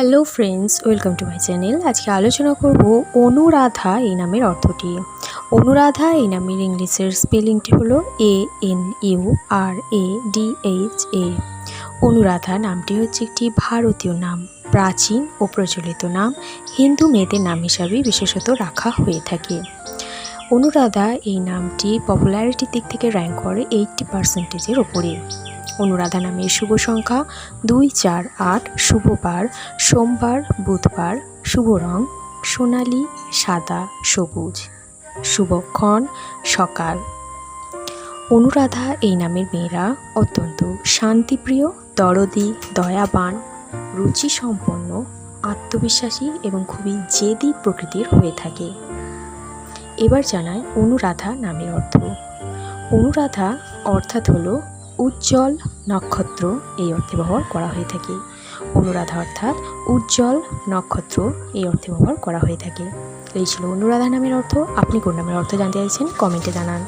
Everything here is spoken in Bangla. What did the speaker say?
Hello friends welcome to my channel আজকে আলোচনা করব অনুরাধা এই নামের অর্থটি। অনুরাধা এই নামের ইংলিশের স্পেলিংটি হলো A N U R A D H A Anuradha নামটি হচ্ছে একটি ভারতীয় নাম, প্রাচীন ও প্রচলিত নাম। হিন্দু মেয়েদের নাম হিসাবে বিশেষত রাখা হয়ে থাকে। অনুরাধা এই নামটি পপুলারিটির দিক থেকে র্যাঙ্ক করে এইটটি পার্সেন্টেজের ওপরে অনুরাধা নামের শুভ সংখ্যা দুই, চার, আট শুভবার সোমবার, বুধবার, শুভ রং, সোনালি, সাদা, সবুজ। শুভক্ষণ সকাল। অনুরাধা এই নামের মেয়েরা অত্যন্ত শান্তিপ্রিয়, দরদি, দয়াবান, রুচিসম্পন্ন, আত্মবিশ্বাসী এবং খুবই জেদি প্রকৃতির হয়ে থাকে। এবার জানাই অনুরাধা নামের অর্থ। অনুরাধা অর্থাৎ হলো উজ্জ্বল নক্ষত্র এই অর্থে ব্যবহার করা হয়ে থাকে। অনুরাধা অর্থাৎ উজ্জ্বল নক্ষত্র এই অর্থে ব্যবহার করা হয়ে থাকে। এই ছিল অনুরাধা নামের অর্থ। আপনি কোন নামের অর্থ জানতে চাইছেন, কমেন্টে জানান।